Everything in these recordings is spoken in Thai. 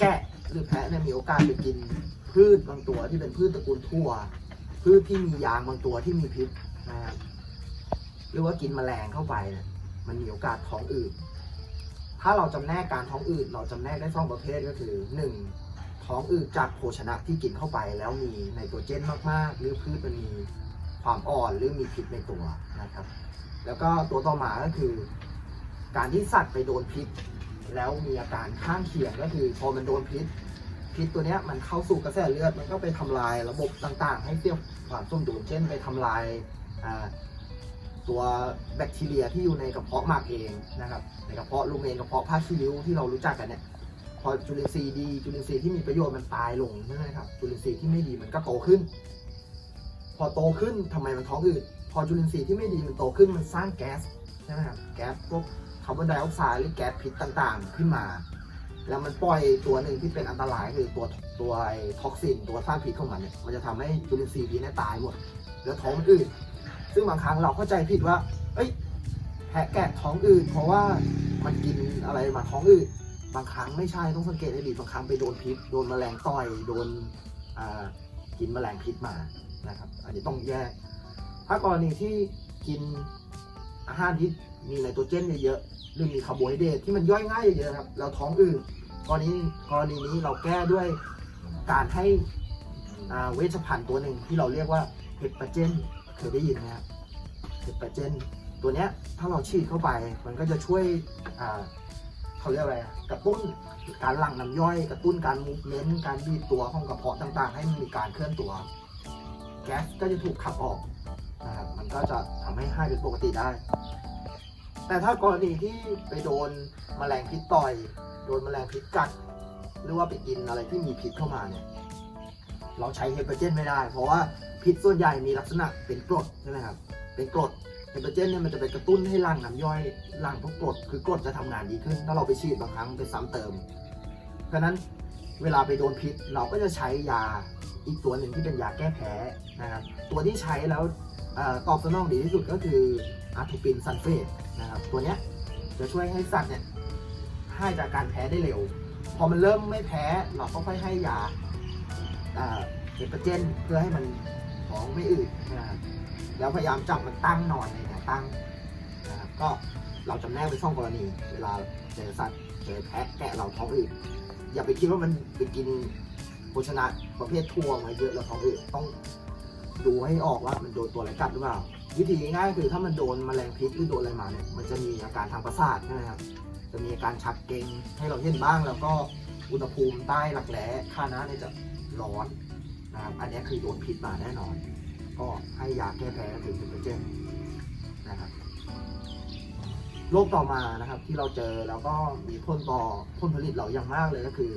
แกะหรือแพะเนี่ยมีโอกาสไปกินพืชบางตัวที่เป็นพืชตระกูลถั่ว พืชที่มียางบางตัวที่มีพิษนะครับหรือว่ากินแมลงเข้าไปเนี่ยมันมีโอกาสท้องอืดถ้าเราจำแนกการท้องอืดเราจำแนกได้สองประเภทก็คือหนึ่งท้องอืดจากโภชนะที่กินเข้าไป แล้วมีไนโตรเจนมากๆ หรือพืชมันมีความอ่อนหรือมีพิษในตัวนะครับ แล้วก็ตัวต่อมาก็คือ การที่สัตว์ไปโดนพิษ แล้วมีอาการข้างเคียงก็คือพอมันโดนพิษ พิษตัวเนี้ยมันเข้าสู่กระแสเลือดมันก็ไปทำลายระบบต่างๆ ให้เสียความสมดุลเช่นไปทำลายตัวแบคทีเรียที่อยู่ในกระเพาะหมากเองนะครับในกระเพาะลูเมนกระเพาะผ้าขี้ริ้วที่เรารู้จักกันเนี่ยพอจุลินทรีย์ดีจุลินทรีย์ที่มีประโยชน์มันตายลงใช่ไหมครับจุลินทรีย์ที่ไม่ดีมันก็โตขึ้น พอโตขึ้นทำไมมันท้องอืดพอจุลินทรีย์ที่ไม่ดีมันโตขึ้นมันสร้างแก๊สใช่ไหมครับแก๊สพวกคาร์บอนไดออกไซด์หรือแก๊สพิษต่างๆ ขึ้นมา แล้วมันปล่อยตัวหนึ่งที่เป็นอันตรายคือตัวตัวไอ้ท็อกซินตัวสร้างพิษของมันเนี่ยมันจะทำให้จุลินทรีย์ดีนี่ตายหมดแล้วท้องมันอืดซึ่งบางครั้งเราเข้าใจผิดว่า เอ้ยแพะแกะท้องอืดเพราะว่ามันกินอะไรมาท้องอืดบางครั้งไม่ใช่ต้องสังเกตให้ดีบางครั้งไปโดนพิษโดนแมลงต่อยโดนอ่ากินแมลงพิษมานะครับอันนี้ต้องแยก ถ้ากรณีที่กินอาหารที่มีไนโตรเจนเยอะ หรือมีคาร์โบไฮเดรตที่มันย่อยง่ายเยอะๆครับแล้วท้องอืดกรณีกรณีนี้เราแก้ด้วยการให้เวชภัณฑ์ตัวหนึ่งที่เราเรียกว่าเฮปาเจนเคยได้ยินไหมครับเฮปาเจนตัวเนี้ยถ้าเราฉีดเข้าไปมันก็จะช่วยเขาเรียกอะไรกระตุ้นการหลั่งน้ำย่อย กระตุ้นการมูฟเมนต์การบีบตัวของกระเพาะต่างๆ ให้มันมีการเคลื่อนตัว แก๊สก็จะถูกขับออกนะครับมันก็จะทำให้ให้เป็นปกติได้ แต่ถ้ากรณีที่ไปโดนแมลงพิษต่อย โดนแมลงพิษกัด หรือว่าไปกินอะไรที่มีพิษเข้ามาเนี่ย เราใช้เฮปาเจนไม่ได้ เพราะว่าพิษส่วนใหญ่มีลักษณะเป็นกรดใช่ไหมครับ เป็นกรดเฮปาเจนเนี่ยมันจะไปกระตุ้นให้หลั่งน้ำย่อยหลั่งพวกกรด คือกรดจะทำงานดีขึ้น ถ้าเราไปฉีดบางครั้งไปซ้ำเติม เพราะนั้นเวลาไปโดนพิษเราก็จะใช้ยาอีกตัวหนึ่งที่เป็นยาแก้แพ้นะครับ ตัวที่ใช้แล้วอตอบสนองดีที่สุดก็คืออะทูปินซัลเฟต นะครับ ตัวเนี้ยจะช่วยให้สัตว์เนี่ยให้จากการแพ้ได้เร็ว พอมันเริ่มไม่แพ้เราก็ค่อยให้ยาเฮปาเจนเพื่อให้มันท้องไม่อืดนะครับแล้วพยายามจับมันตั้งนอนในแนวตั้งนะครับก็เราจำแนกเป็นช่องกรณี เวลาเจอสัตว์เจอแพะแกะเราท้องอืดอย่าไปคิดว่ามันไปกินโภชนะประเภททั่วมาเยอะแล้วท้องอืดต้องดูให้ออกว่ามันโดนตัวอะไรกัดหรือเปล่า วิธีง่ายๆคือถ้ามันโดนแมลงพิษหรือโดนอะไรมาเนี่ยมันจะมีอาการทางประสาทใช่ไหมครับจะมีอาการชักเกร็งให้เราเห็นบ้างแล้วก็อุณหภูมิใต้หลักแร้ค่าน้ำเนี่ยจะร้อนนะครับอันนี้คือโดนพิษมาแน่นอน ก็ให้ยาแก้แพ้ถึงเปอร์เจนนะครับโรคต่อมานะครับที่เราเจอแล้วก็มีผลต่อผลผลิตเราอย่างมากเลยก็คือ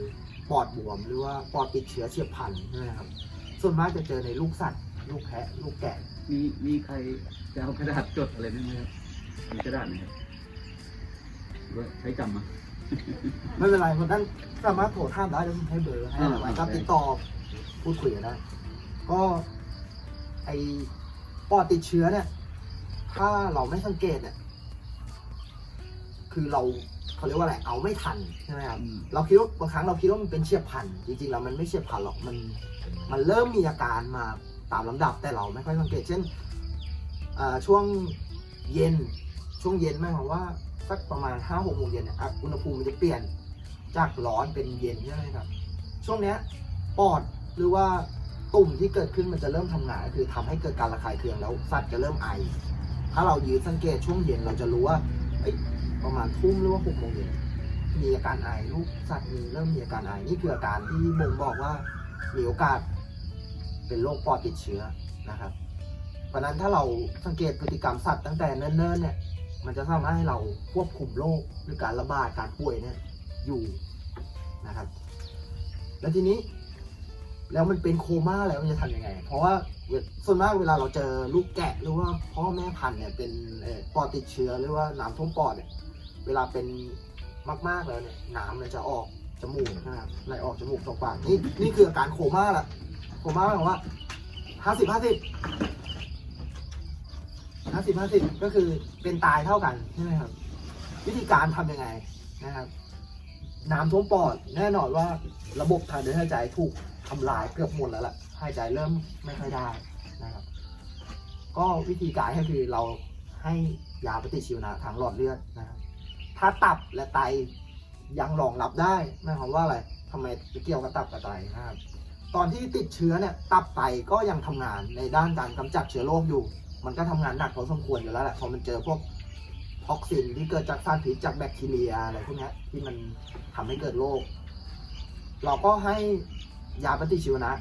ปอดบวมหรือว่าปอดติดเชื้อเฉียบพลันใช่ไหมครับ ส่วนมากจะเจอในลูกสัตว์ ลูกแพะ ลูกแกะ มีมีใครจะเอากระดาษจดอะไรไหมครับมีกระดาษไหมครับหรือว่าใช้จำมาไม่เป็นไรคนนั้นสามารถโทรถามได้แล้วผมให้เบอร์ให้อ่าไว้ครับโอเคติดต่อพูดคุยกันได้ก็ไอปอดติดเชื้อเนี่ย ถ้าเราไม่สังเกตเนี่ย คือเราเขาเรียกว่าอะไร เอาไม่ทันใช่ไหมครับอืมเราคิดว่าบางครั้งเราคิดว่ามันเป็นเฉียบพลัน จริงๆแล้วมันไม่เฉียบพลันหรอก มัน มันเริ่มมีอาการมา ตามลำดับแต่เราไม่ค่อยสังเกตเช่นช่วงเย็นช่วงเย็นหมายความว่าสักประมาณห้าหกโมงเย็นเนี่ยอะอุณหภูมิมันจะเปลี่ยนจากร้อนเป็นเย็นใช่ไหมครับ ช่วงเนี้ยปอดหรือว่าตุ่มที่เกิดขึ้นมันจะเริ่มทำงานคือทำให้เกิดการระคายเคืองแล้วสัตว์จะเริ่มไอ ถ้าเรายืนสังเกตช่วงเย็นเราจะรู้ว่าประมาณทุ่มหรือว่าหกโมงเย็นมีอาการไอลูกสัตว์มีเริ่มมีอาการไอนี่คืออาการที่บ่งบอกว่ามีโอกาส เป็นโรคปอดติดเชื้อนะครับ เพราะนั้นถ้าเราสังเกตพฤติกรรมสัตว์ตั้งแต่เนิ่นๆเนี่ยมันจะสามารถให้เราควบคุมโรคหรือการระบาดการป่วยเนี่ยอยู่นะครับ แล้วทีนี้แล้วมันเป็นโคม่าแล้วมันจะทำยังไง เพราะว่าส่วนมากเวลาเราเจอลูกแกะหรือว่าพ่อแม่พันธุ์เนี่ยเป็นปอดติดเชื้อหรือว่าน้ำท่วมปอดเนี่ยเวลาเป็นมากๆแล้วเนี่ยน้ำมันจะออกจมูกนะครับไหลออกจมูกตกปากนี่นี่คืออาการโคม่าละ โคม่าหมวามว่าห้าสิบห้าสิบห้าสิบห้าสิบก็คือเป็นตายเท่ากันใช่ไหมครับ วิธีการทำยังไงนะครับ น้ำท่วมปอดแน่นอนว่าระบบทางเดินหายใจถูกทำลายเกือบหมดแล้วล่ะหายใจเริ่มไม่ค่อยได้นะครับ ก็วิธีการก็คือเราให้ยาปฏิชีวนะทางหลอดเลือดนะครับ ถ้าตับและไตยังรองรับได้หมายความว่าอะไรทำไมไปเกี่ยวกับตับกับไตนะครับ ตอนที่ติดเชื้อเนี่ยตับไตก็ยังทำงานในด้านการกำจัดเชื้อโรคอยู่ มันก็ทำงานหนักพอสมควรอยู่แล้วแหละพอมันเจอพวกท็อกซินที่เกิดจากสารพิษจากแบคทีเรียอะไรพวกนี้ที่มันทำให้เกิดโรคเราก็ให้ยาปฏิชีวนะ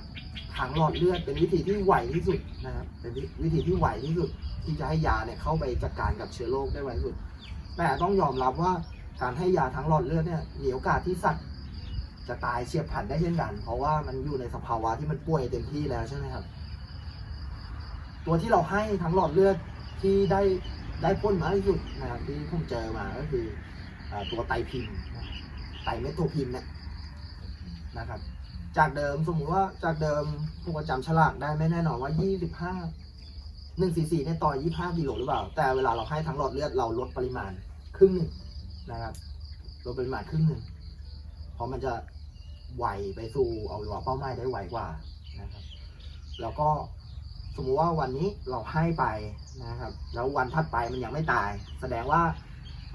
ทางหลอดเลือดเป็นวิธีที่ไวที่สุดนะครับเป็นวิธีที่ไวที่สุด ที่จะให้ยาเนี่ยเข้าไปจัดการกับเชื้อโรคได้ไวที่สุดแต่ต้องยอมรับว่าการให้ยาทางหลอดเลือดเนี่ยมีโอกาสที่สัตว์ จะตายเฉียบพลันได้เช่นกัน เพราะว่ามันอยู่ในสภาวะที่มันป่วยเต็มที่แล้วใช่ไหมครับ ตัวที่เราให้ทั้งหลอดเลือดที่ได้ได้พ่นมาที่สุดนะครับที่ผมเจอมาก็คืออตัวไตรพิมพ์นไตรเมโทพิมพ์เนี่ยนะครับ จากเดิมสมมุติว่าจากเดิมผมก็จำฉลากได้ไม่แน่นอนว่า 25 1 4 4เนี่ยต่อ 25กิโลหรือเปล่า แต่เวลาเราให้ทั้งหลอดเลือดเราลดปริมาณครึ่งหนึ่งนะครับลดปริมาณครึ่งหนึ่งเพราะมันจะ ไวไปสู่เอวัยวะเป้าหมายได้ไวกว่านะครับ แล้วก็สมมุติว่าวันนี้เราให้ไปนะครับ แล้ววันถัดไปมันยังไม่ตาย แสดงว่า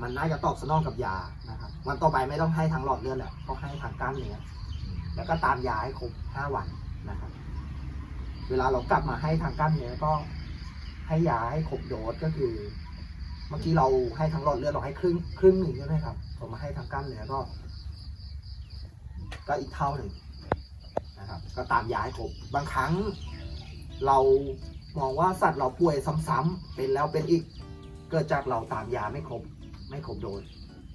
มันน่าจะตอบสนองกับยานะครับ วันต่อไปไม่ต้องให้ทางหลอดเลือดแล้วก็ให้ทางกล้ามเนื้อแล้วก็ตามยาให้ครบห้าวันนะครับ เวลาเรากลับมาให้ทางกล้ามเนื้อก็ให้ยาให้ครบโดสก็คือ เมื่อกี้เราให้ทางหลอดเลือดเราให้ครึ่งครึ่งหนึ่งใช่ไหมครับพอมาให้ทางกล้ามเนื้อก็ ก็อีกเท่าหนึ่งนะครับก็ตามยาให้ครบบางครั้ง เรามองว่าสัตว์เราป่วยซ้ำๆเป็นแล้วเป็นอีกเกิดจากเราตามยาไม่ครบไม่ครบโดส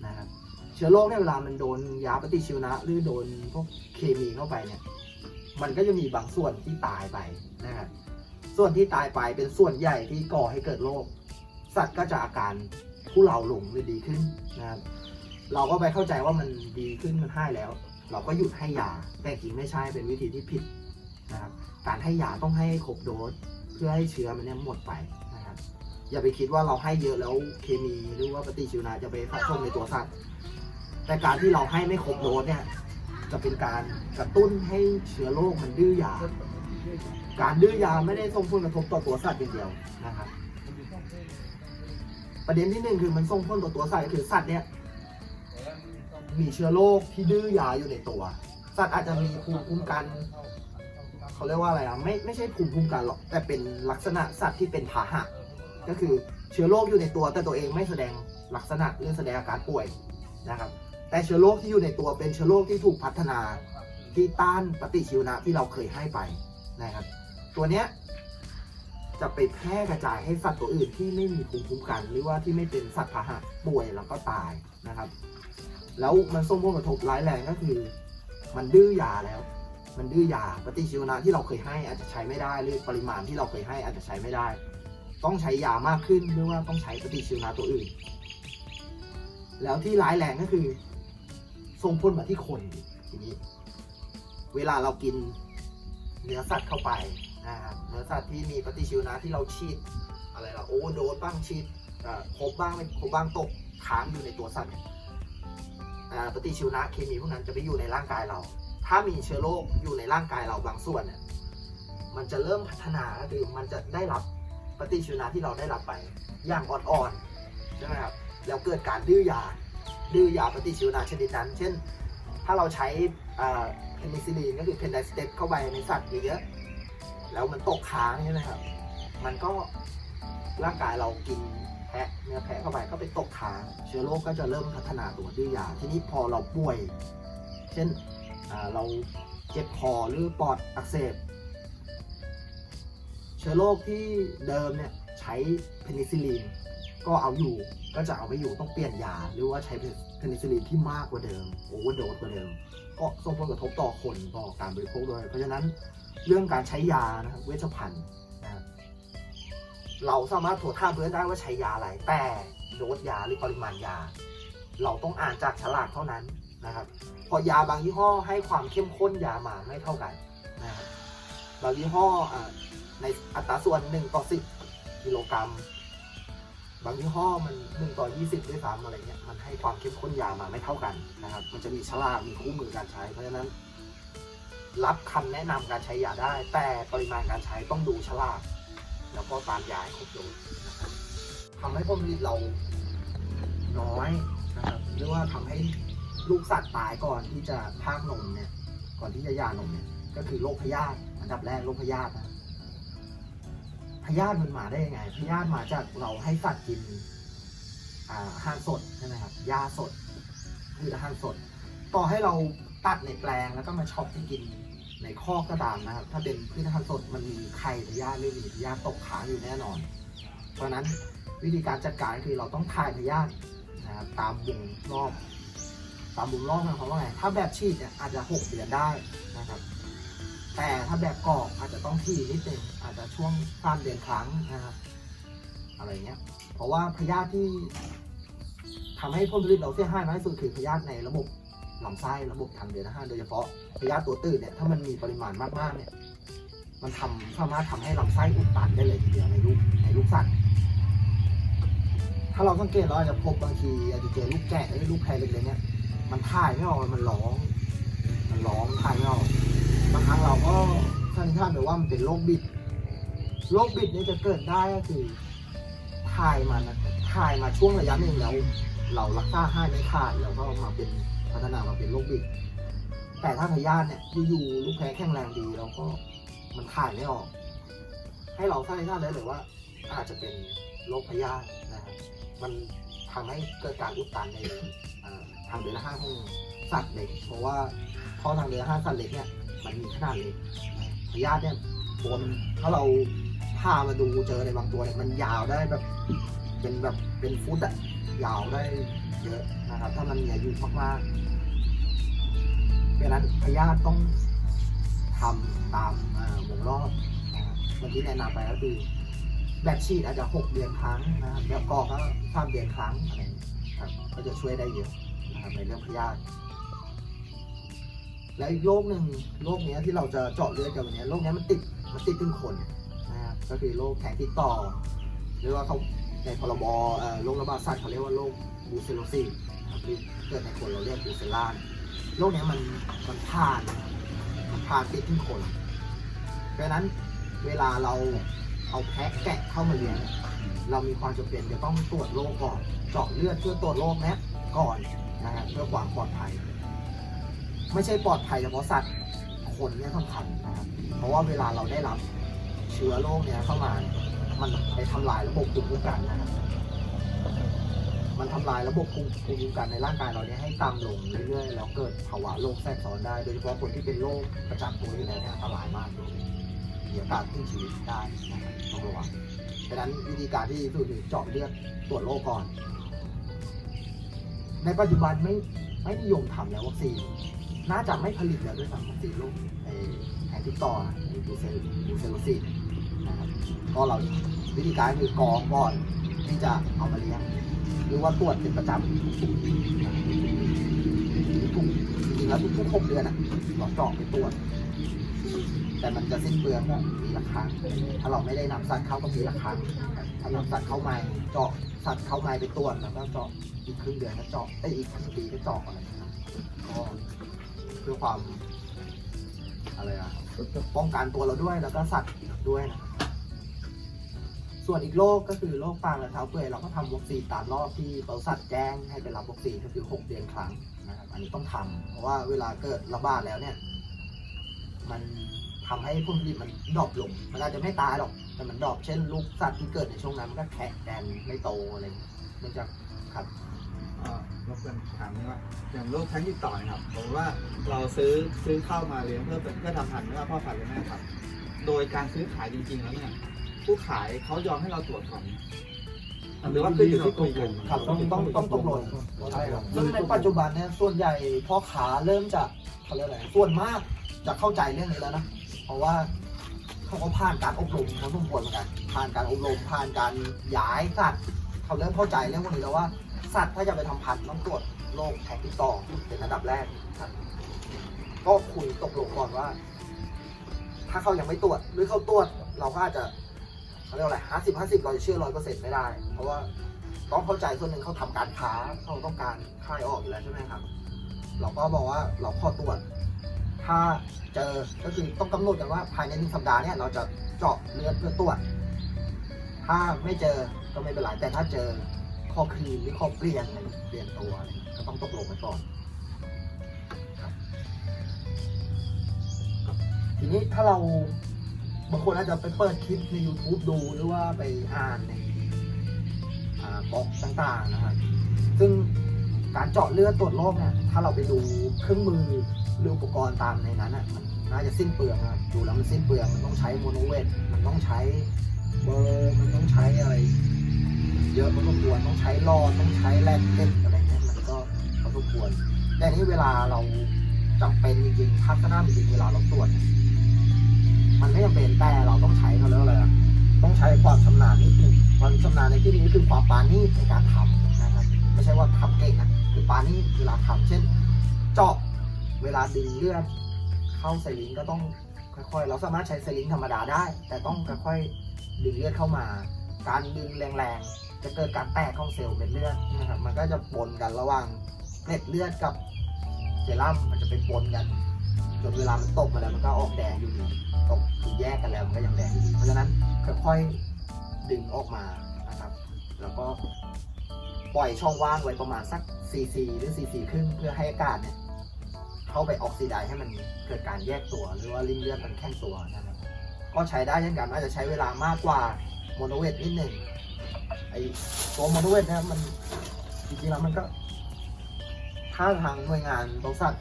นะครับเชื้อโรคเนี่ยเวลามันโดนยาปฏิชีวนะ หรือโดนพวกเคมีเข้าไปเนี่ยมันก็จะมีบางส่วนที่ตายไปนะครับส่วนที่ตายไปเป็นส่วนใหญ่ที่ก่อให้เกิดโรคสัตว์ก็จะอาการทุเลาหลงหรือดีขึ้นนะครับเราก็ไปเข้าใจว่ามันดีขึ้นมันให้แล้ว เราก็หยุดให้ยา แต่จริงไม่ใช่เป็นวิธีที่ผิดนะครับ การให้ยาต้องให้ครบโดสเพื่อให้เชื้อมันเนี่ยหมดไปนะครับ อย่าไปคิดว่าเราให้เยอะแล้วเคมีหรือว่าปฏิชีวนะจะไปสะสมในตัวสัตว์ แต่การที่เราให้ไม่ครบโดสเนี่ยจะเป็นการกระตุ้นให้เชื้อโรคมันดื้อยา การดื้อยาไม่ได้ส่งผลกระทบต่อตัวสัตว์อย่างเดียวนะครับ ประเด็นที่หนึ่งคือมันส่งผลต่อตัวสัตว์คือสัตว์เนี่ย มีเชื้อโรคที่ดื้อยาอยู่ในตัว สัตว์อาจจะมีภูมิคุ้มกันเขาเรียกว่าอะไรอะไม่ไม่ใช่ภูมิคุ้มกันหรอกแต่เป็นลักษณะสัตว์ที่เป็นพาหะ ก็คือเชื้อโรคอยู่ในตัว แต่ตัวเองไม่แสดงลักษณะหรือแสดงอาการป่วยนะครับ แต่เชื้อโรคที่อยู่ในตัวเป็นเชื้อโรคที่ถูกพัฒนาที่ต้านปฏิชีวนะที่เราเคยให้ไปนะครับ ตัวเนี้ยจะไปแพร่กระจายให้สัตว์ตัวอื่นที่ไม่มีภูมิคุ้มกัน หรือว่าที่ไม่เป็นสัตว์พาหะป่วยแล้วก็ตายนะครับ แล้วมันส่งผลกระทบร้ายแรงก็คือ มันดื้อยาแล้ว มันดื้อยาปฏิชีวนะที่เราเคยให้อาจจะใช้ไม่ได้หรือปริมาณที่เราเคยให้อาจจะใช้ไม่ได้ ต้องใช้ยามากขึ้นหรือว่าต้องใช้ปฏิชีวนะตัวอื่น แล้วที่ร้ายแรงก็คือส่งผลมาที่คนทีนี้ เวลาเรากินเนื้อสัตว์เข้าไปนะครับเนื้อสัตว์ที่มีปฏิชีวนะที่เราฉีดอะไรล่ะโอเวอร์โดสบ้างฉีดเอ่อครบบ้างไม่ครบบ้างตกค้างอยู่ในตัวสัตว์ ปฏิชีวนะเคมีพวกนั้นจะไปอยู่ในร่างกายเรา ถ้ามีเชื้อโรคอยู่ในร่างกายเราบางส่วนเนี่ยมันจะเริ่มพัฒนาคือมันจะได้รับปฏิชีวนะที่เราได้รับไปอย่างอ่อนๆใช่ไหมครับแล้วเกิดการดื้อยาดื้อยาปฏิชีวนะชนิดนั้น เช่น ถ้าเราใช้เพนิซิลีนก็คือเพนไดสเตปเข้าไปในสัตว์เยอะๆแล้วมันตกค้างใช่ไหมครับ มันก็ร่างกายเรากิน แพะเนื้อแพะเข้าไปก็ไปตกค้างเชื้อโรคก็จะเริ่มพัฒนาตัวดื้อยาทีนี้พอเราป่วย เช่นเราเจ็บคอหรือปอดอักเสบเชื้อโรคที่เดิมเนี่ยใช้เพนิซิลีนก็เอาอยู่ก็จะเอาไม่อยู่ต้องเปลี่ยนยา หรือว่าใช้เพนิซิลีนที่มากกว่าเดิมโอเวอร์โดสกว่าเดิม ก็ส่งผลกระทบต่อคนต่อการบริโภคด้วย เพราะฉะนั้นเรื่องการใช้ยานะครับเวชภัณฑ์ เราสามารถตรวจท่ามเพื่อนได้ว่าใช้ยาอะไร แต่โดสยาหรือปริมาณยา เราต้องอ่านจากฉลากเท่านั้นนะครับเพอยาบางยี่ห้อให้ความเข้มข้นยามาไม่เท่ากันนะครับบางยี่ห้อในอัตราส่วน 1 ต่อ 10 กิโลกรัม บางยี่ห้อมัน 1 ต่อ 20 ด้วยซ้ำอะไรเงี้ย มันให้ความเข้มข้นยามาไม่เท่ากันนะครับ มันจะมีฉลาก มีคู่มือการใช้ เพราะฉะนั้น รับคำแนะนำการใช้ยาได้ แต่ปริมาณการใช้ต้องดูฉลาก แล้วก็ตามยาให้ครบโดสนะครับทำให้ผลผลิตเราน้อยนะครับหรือว่าทำให้ลูกสัตว์ตายก่อนที่จะพากนมเนี่ย ก่อนที่จะยานมเนี่ย ก็คือโรคพยาธิอันดับแรกโรคพยาธินะพยาธิมันมาได้ยังไงพยาธิมาจากเราให้สัตว์กินอาหารสดใช่ไหมครับยาสดคืออาหารสด ต่อให้เราตัดในแปลงแล้วก็มาช็อปให้กิน ในคอกก็ตามนะครับ ถ้าเป็นพืชอาหารสดมันมีไข่พยาธิหรือมีพยาธิตกค้างอยู่แน่นอน เพราะนั้นวิธีการจัดการคือเราต้องถ่ายพยาธินะครับตามวงรอบ ตามวงรอบหมายความว่าไงถ้าแบบฉีดเนี่ยอาจจะหกเดือนได้นะครับ แต่ถ้าแบบกรอกอาจจะต้องที่นิดนึงอาจจะช่วงสามเดือนครั้งนะครับอะไรเงี้ยเพราะว่าพยาธิที่ทำให้ผลผลิตเราเสียหายมากที่สุดคือพยาธิในระบบ ลำไส้ระบบทางเดินอาหารโดยเฉพาะพยาธิตัวตื่นเนี่ยถ้ามันมีปริมาณมากๆเนี่ยมันทำสามารถทำให้ลำไส้อุดตันได้เลยทีเดียวในลูกในลูกสัตว์ถ้าเราสังเกตเราอาจจะพบบางทีอาจจะเจอลูกแกะหรือลูกแพเล็กๆเนี่ยมันถ่ายไม่ออกมันร้อง มันร้องถ่ายไม่ออกบางครั้งเราก็สันนิษฐานไปว่ามันเป็นโรคบิดโรคบิดเนี่ยจะเกิดได้ก็คือถ่ายมานะถ่ายมาช่วงระยะหนึ่งแล้ว เรารักษาให้ไม่ขาดแล้วก็มาเป็น พัฒนามาเป็นโรคบิดแต่ถ้าพยาธิเนี่ยอยู่ๆลูกแพ้แข็งแรงดีแล้วก็มันถ่ายไม่ออก ให้เราสันนิษฐานได้เลยว่า อาจจะเป็นโรคพยาธินะครับมันทำให้เกิดการอุดตันในทางเดินอาหารของสัตว์เล็ก เพราะว่าท่อทางเดินอาหารสัตว์เล็กเนี่ยมันมีขนาดเล็กพยาธิเนี่ยบนถ้าเราพามาดูเจอในบางตัวเนี่ยมันยาวได้แบบเป็นแบบเป็นฟุตอะยาวได้เยอะนะครับ ถ้ามันมีอายุมากๆ เพราะฉะนั้นพยาธิต้องทำตามวงรอบนะครับเมื่อกี้แนะนำไปก็คือแบบฉีดอาจจะ 6 เดือนครั้งนะครับแบบกอกก็สามเดือนครั้งอะไรครับก็จะช่วยได้เยอะนะครับในเรื่องพยาธิและอีกโรคหนึ่งโรคเนี้ยที่เราจะเจาะเลือดกันวันนี้โรคเนี้ยมันติดมันติดถึงคนนะครับก็คือโรคแข็งติดต่อ หรือว่าเขาในพรบโรคระบาดสัตว์เขาเรียกว่าโรคบูเซโลซีที่เกิดในคนเราเรียกบูเซล่า โรคเนี้ยมันมันผ่านมันผ่านติดถึงคน เพราะฉะนั้นเวลาเราเอาแพะแกะเข้ามาเลี้ยงเรามีความจำเป็นจะต้องตรวจโรคก่อน เจาะเลือดเพื่อตรวจโรคเนี้ยก่อนนะฮะเพื่อความปลอดภัย ไม่ใช่ปลอดภัยเฉพาะสัตว์คนเนี่ยสำคัญนะครับเพราะว่าเวลาเราได้รับเชื้อโรคเนี้ยเข้ามา มันไปทำลายระบบภูมิคุ้มกันนะครับ มันทำลายระบบภูมิคุ้มกันในร่างกายเราเนี่ยให้ต่ำลงเรื่อยๆ แล้วเกิดภาวะโรคแทรกซ้อนได้ โดยเฉพาะคนที่เป็นโรคประจำตัวอยู่แล้วเนี่ยอันตรายมากเลยมีโอกาสถึงชีวิตได้นะครับต้องระวังดังนั้นวิธีการที่ดีที่สุดคือเจาะเลือดตรวจโรคก่อน ในปัจจุบันไม่ไม่นิยมทำแล้ววัคซีนน่าจะไม่ผลิตแล้วด้วยซ้ำวัคซีนโรคไอ้แผงติดต่อบูเซลบูเซลซีนนะครับก็เราวิธีการคือกรองก่อนที่จะเอามาเลี้ยง หรือว่าตรวจเป็นประจำทุกๆทุกจริงแล้วทุกๆหกเดือนอะเราเจาะไปตรวจ แต่มันจะสิ้นเปลืองก็มีละครั้งถ้าเราไม่ได้นำสัตว์เข้าก็มีละครั้งถ้านำสัตว์เข้ามาเจาะสัตว์เข้ามาไปตรวจแล้วก็เจาะอีกครึ่งเดือนก็เจาะไอ้อีกครึ่งปีก็เจาะอะไรนะครับก็เพื่อความอะไรอะป้องกันตัวเราด้วยแล้วก็สัตว์ด้วยนะ ส่วนอีกโรคก็คือโรคปางและเท้าเปื่อยเราก็ทำวัคซีนตามรอบที่บริษัทแจ้งให้ไปรับวัคซีนก็คือ 6 เดือนครั้งนะครับอันนี้ต้องทำเพราะว่าเวลาเกิดระบาดแล้วเนี่ย มันทำให้ผลผลิตมันดรอปลง มันอาจจะไม่ตายหรอก แต่มันดรอปเช่นลูกสัตว์ที่เกิดในช่วงนั้นมันก็แข็งแดนไม่โตอะไรเงี้ยเนื่องจากครับอ่ารบกวนถามนิดว่าอย่างโรคแท้งติดต่อนะครับผมว่าเราซื้อซื้อเข้ามาเลี้ยงเพื่อเพื่อทำพันธุ์ไม่ว่าพ่อพันธุ์หรือแม่พันโดยการซื้อขายจริง ๆ แล้วเนี่ย ผู้ขายเขายอมให้เราตรวจก่อนไหมหรือว่าขึ้นอยู่ที่ตัวผมครับต้องต้องต้องตกลงใช่ครับซึ่งในปัจจุบันเนี่ยส่วนใหญ่พ่อค้าเริ่มจะเขาเรียกอะไรส่วนมากจะเข้าใจเรื่องนี้แล้วนะ เพราะว่าเขาก็ผ่านการอบรมพอสมควรเหมือนกัน ผ่านการอบรมผ่านการย้ายสัตว์เขาเริ่มเข้าใจเรื่องพวกนี้แล้วว่า สัตว์ถ้าจะไปทำพันธุ์ต้องตรวจโรคแผลติดต่อเป็นอันดับแรกครับก็คุยตกลงก่อนว่า ถ้าเขายังไม่ตรวจหรือเขาตรวจเราก็อาจจะ เขาเรียกว่าอะไรห้าสิบห้าสิบเราจะเชื่อร้อยเปอร์เซ็นต์ไม่ได้ เพราะว่าต้องเข้าใจส่วนหนึ่งเขาทำการค้าเขาต้องการค่ายออกอยู่แล้วใช่ไหมครับ เราก็บอกว่าเราขอตรวจ ถ้าเจอก็คือต้องกำหนดกันว่าภายในหนึ่งสัปดาห์เนี่ยเราจะเจาะเลือดเพื่อตรวจ ถ้าไม่เจอก็ไม่เป็นไรแต่ถ้าเจอข้อคลีนหรือข้อเปลี่ยนอะไรเปลี่ยนตัวอะไรก็ต้องตกลงกันก่อนทีนี้ถ้าเรา บางคนอาจจะไปเปิดคลิปใน YouTube ดูหรือว่าไปอ่านในบล็อกต่างๆนะครับ ซึ่งการเจาะเลือดตรวจโรคเนี่ย ถ้าเราไปดูเครื่องมือหรืออุปกรณ์ตามในนั้นอะมันน่าจะสิ้นเปลืองนะดูแล้วมันสิ้นเปลือง มันต้องใช้โมโนเวทมันต้องใช้เบอร์มันต้องใช้อะไร เยอะพอสมควรต้องใช้รอดต้องใช้แลกเก็ตอะไรเงี้ยมันก็พอสมควรแต่นี้เวลาเราจำเป็นจริงๆทัศนะจริงเวลาเราตรวจ มันไม่จำเป็นแต่เราต้องใช้เขาเรียกว่าอะไรอะต้องใช้ความชำนาญนิดนึงความชำนาญในที่นี้คือความปาณีตในการทำนะครับ ไม่ใช่ว่าทำเก่งนะคือปาณีตเวลาทำเช่น เจาะเวลาดึงเลือดเข้าไซลิงก็ต้องค่อยๆ เราสามารถใช้ไซลิงธรรมดาได้ แต่ต้องค่อยๆดึงเลือดเข้ามา การดึงแรงๆ จะเกิดการแตกของเซลล์เม็ดเลือดนะครับ มันก็จะปนกันระหว่างเกล็ดเลือดกับเซรั่มมันจะไปปนกัน จนเวลามันตกมาแล้วมันก็ออกแดงอยู่ดีตก แยกกันแล้วมันก็ยังแดงอยู่ดีเพราะฉะนั้นค่อยๆดึงออกมานะครับ แล้วก็ปล่อยช่องว่างไว้ประมาณสัก cc หรือ cc ครึ่งเพื่อให้อากาศเนี่ยเข้าไปออกซิไดซ์ให้มันเกิดการแยกตัว หรือว่าริ่มเลือดมันแข็งตัวนะครับก็ใช้ได้เช่นกันอาจจะใช้เวลามากกว่าโมโนเวทนิดหนึ่งไอตัวโมโนเวทเนี่ยมันจริงๆแล้วมันก็ ถ้าทางหน่วยงานบริษัท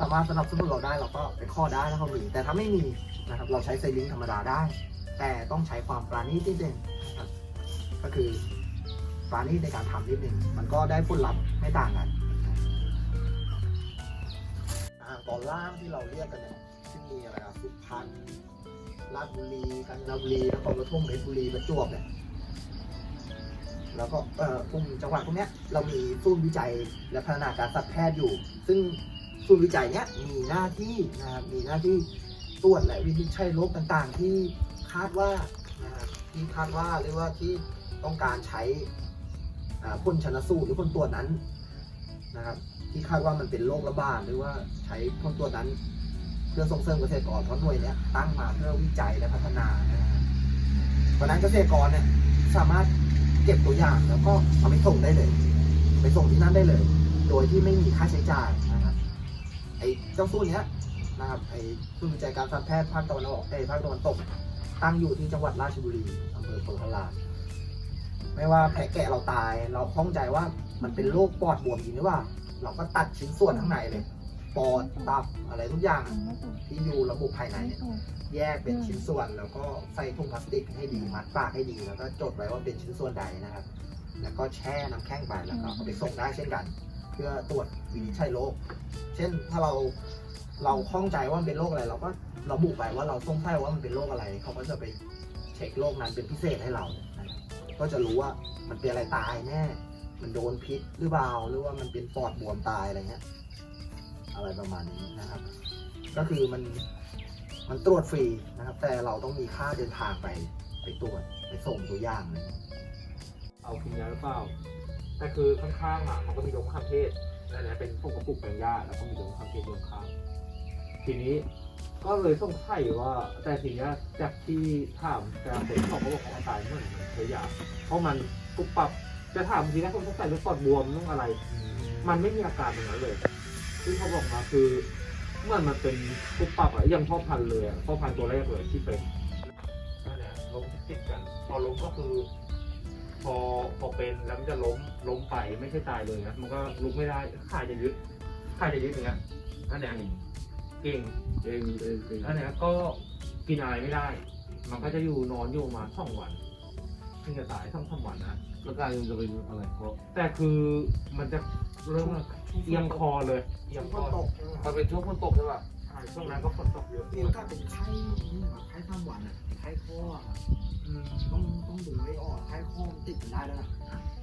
สามารถสนับสนุนเราได้เราก็ไปข้อได้ถ้าเขามีแต่ถ้าไม่มี นะครับเราใช้ไซลิงธรรมดาได้ แต่ต้องใช้ความปราณีตนิดนึงนะครับก็คือปราณีตในการทำนิดนึงมันก็ได้ผลลัพธ์ไม่ต่างกันอ่าตอนล่างที่เราเรียกกันเนี่ยที่มีอะไรอะสุพรรณราชบุรีกาญจนบุรีนครปฐมเพชรบุรีประจวบเนี่ยแล้วก็เอ่อกลุ่มจังหวัดพวกเนี้ยเรามีศูนย์วิจัยและพัฒนาการสัตวแพทย์อยู่ ซึ่งศูนย์วิจัยเนี้ยมีหน้าที่นะครับมีหน้าที่ ตรวจและวินิจฉัยโรคต่างๆ ที่คาดว่าที่คาดว่าหรือว่าที่ต้องการใช้อ่าผลชนสูตรหรือผลตรวจนั้นนะครับ ที่คาดว่ามันเป็นโรคระบาดหรือว่าใช้ผลตรวจนั้น เพื่อส่งเสริมเกษตรกรเพราะหน่วยเนี้ยตั้งมาเพื่อวิจัยและพัฒนานะครับเพราะฉะนั้นเกษตรกรเนี่ยสามารถเก็บตัวอย่างแล้วก็เอาไปส่งได้เลย ไปส่งที่นั่นได้เลย โดยที่ไม่มีค่าใช้จ่ายนะครับไอ้เจ้าสู้เนี้ย นะครับไอ้ศูนย์วิจัยการสัตวแพทย์ภาคตะวันออกเอ้ภาคตะวันตก ตั้งอยู่ที่จังหวัดราชบุรีอำเภอโพธารามไม่ว่าแพะแกะเราตาย เราข้องใจว่ามันเป็นโรคปอดบวมจริงหรือเปล่า เราก็ตัดชิ้นส่วนข้างในเลย ปอดตับอะไรทุกอย่างที่อยู่ระบบภายในเนี่ยแยกเป็นชิ้นส่วนแล้วก็ใส่ถุงพลาสติกให้ดีมัดปากให้ดีแล้วก็จดไว้ว่าเป็นชิ้นส่วนใดนะครับ แล้วก็แช่น้ำแข็งไปแล้วก็เอาไปส่งได้เช่นกัน เพื่อตรวจวินิจฉัยโรคเช่นถ้าเรา เราข้องใจว่ามันเป็นโรคอะไร เราก็ระบุไปว่าเราสงสัยว่ามันเป็นโรคอะไร เขาก็จะไปเช็คโรคนั้นเป็นพิเศษให้เรานะครับก็จะรู้ว่ามันเป็นอะไรตายแน่ มันโดนพิษหรือเปล่า หรือว่ามันเป็นปอดบวมตายอะไรเงี้ย อะไรประมาณนี้นะครับ ก็คือมันมันตรวจฟรีนะครับ แต่เราต้องมีค่าเดินทางไปไปตรวจไปส่งตัวอย่างอะไรเงี้ยเอากินยาหรือเปล่า แต่คือข้างๆอะมันก็มีดงมะขามเทศนั่นแหละเป็นพวกกระปุกแปลงยาแล้วก็มีดงมะขามเทศอยู่ข้าง ทีนี้ก็เลยสงสัยว่าแต่ทีนี้จากที่ถามแต่คนเขาก็บอกว่าตายเหมือนเคยยาเพราะมันปุบปับจะถามทีนะคนสงสัยเรื่องปอดบวมเรื่องอะไร มันไม่มีอาการตรงนั้นเลย ที่เขาบอกมาคือเมื่อมันเป็นปุบปับอะอยังพ่อพันธุ์เลยอะพ่อพันธุ์ตัวแรกเลยที่เป็นนั่นแหละล้มติดกัน พอล้มก็คือ พอพอเป็นแล้วมันจะล้มล้มไปไม่ใช่ตายเลยนะมันก็ลุกไม่ได้ขาจะยึดขาจะยึดอย่างเงี้ยนั่นแหละ เก่งเองเองเองนั่นแหละก็กินอะไรไม่ได้ มันก็จะอยู่นอนอยู่ประมาณสองวันถึงจะตายทั้งทั้งวันนะแล้วการมันจะเป็นอะไรเพราะแต่คือมันจะเริ่มเอียงคอเลยเอียงฝคอนตกใช่ไหมมันเป็นช่วงฝนตกใช่ป่ะใช่ช่วงนั้นก็ฝนตกเยอะมีโอกาสเป็นไข้นี่ครับไข้ข้ามวันอะไข้ข้ออะอืมต้องต้องดูให้ออกไข้ข้อมันติดกันได้แล้วนะ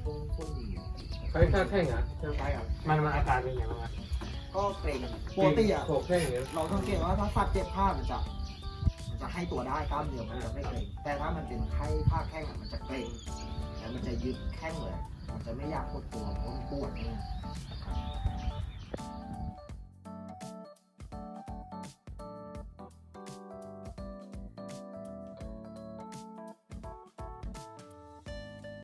ช่วงช่วงยิงอะใครแค่แข่งอะใช่ครับมันมันอาการเป็นยังไงบ้างอะ ก็เกรงปกติอะโขกแค่อย่างเงี้ยเราต้องเกรงว่าถ้าฟัดเจ็บผ้ามันจะ มันจะให้ตัวได้กล้ามเนื้อมันจะไม่เกรงแต่ถ้ามันเป็นไข้ผ้าแข้งอะมันจะเกรงแล้วมันจะยึดแข้งเลย มันจะไม่อยากกดตัวเพราะมันปวดเนี่ย